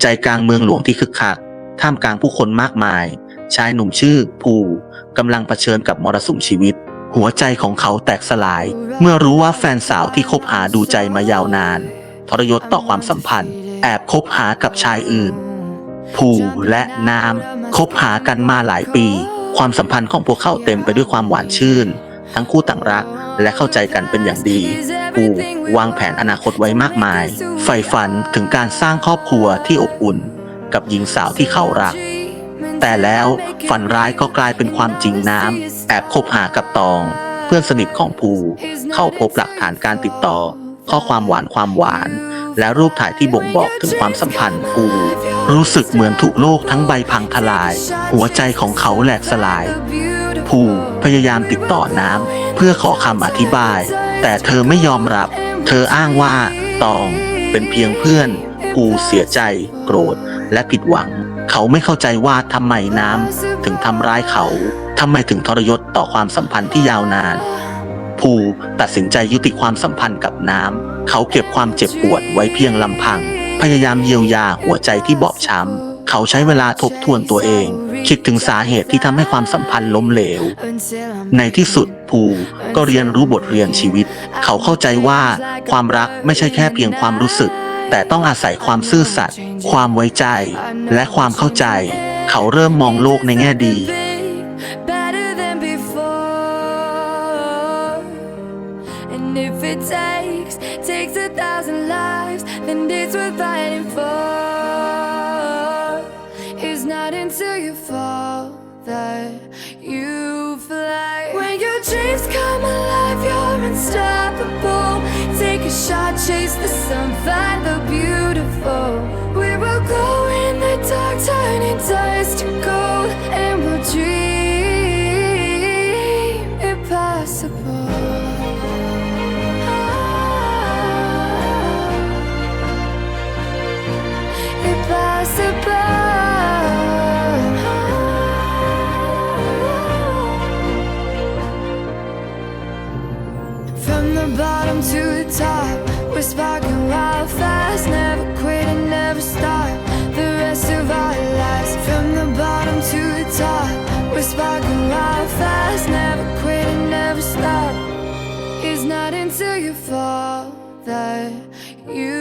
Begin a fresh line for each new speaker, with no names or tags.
ใจกลางเมืองหลวงที่คึกคัก ท่ามกลางผู้คนมากมาย ชายหนุ่มชื่อภูกำลังเผชิญกับมรสุมชีวิต หัวใจของเขาแตกสลาย เมื่อรู้ว่าแฟนสาวที่คบหาดูใจมายาวนาน ทรยศต่อความสัมพันธ์ แอบคบหากับชายอื่น ภูและน้ำคบหากันมาหลายปี ความสัมพันธ์ของพวกเขาเต็มไปด้วยความหวานชื่น ทั้งคู่ต่างรักและเข้าใจกันเป็นอย่างดีภูวางแผนอนาคตไว้มากมาย ใฝ่ฝันถึงการสร้างครอบครัวที่อบอุ่น กับหญิงสาวที่เข้ารัก แต่แล้วฝันร้ายก็กลายเป็นความจริงน้ำแอบคบหากับตอง เพื่อนสนิทของภูเข้าพบหลักฐานการติดต่อ ข้อความหวานความหวาน และรูปถ่ายที่บ่งบอกถึงความสัมพันธ์ภูรู้สึกเหมือนถูกโลกทั้งใบพังทลาย หัวใจของเขาแหลกสลาย ภูพยายามติดต่อน้ำเพื่อขอคำอธิบาย แต่เธอไม่ยอมรับ เธออ้างว่าตองเป็นเพียงเพื่อนภูเสียใจ โกรธ และผิดหวัง เขาไม่เข้าใจว่าทำไมน้ำถึงทำร้ายเขาทำไมถึงทรยศต่อความสัมพันธ์ที่ยาวนานภูตัดสินใจยุติความสัมพันธ์กับน้ำ เขาเก็บความเจ็บปวดไว้เพียงลำพัง พยายามเยียวยาหัวใจที่บอบช้ำ เขาใช้เวลาทบทวนตัวเอง คิดถึงสาเหตุที่ทำให้ความสัมพันธ์ล้มเหลว ในที่สุดภูก็เรียนรู้บทเรียนชีวิต เขาเข้าใจว่าความรักไม่ใช่แค่เพียงความรู้สึก แต่ต้องอาศัยความซื่อสัตย์ความไว้ใจ และความเข้าใจ เขาเริ่มมองโลกในแง่ดี
And if it takes, takes a thousand lives, then it's worth fighting for. some fight. That you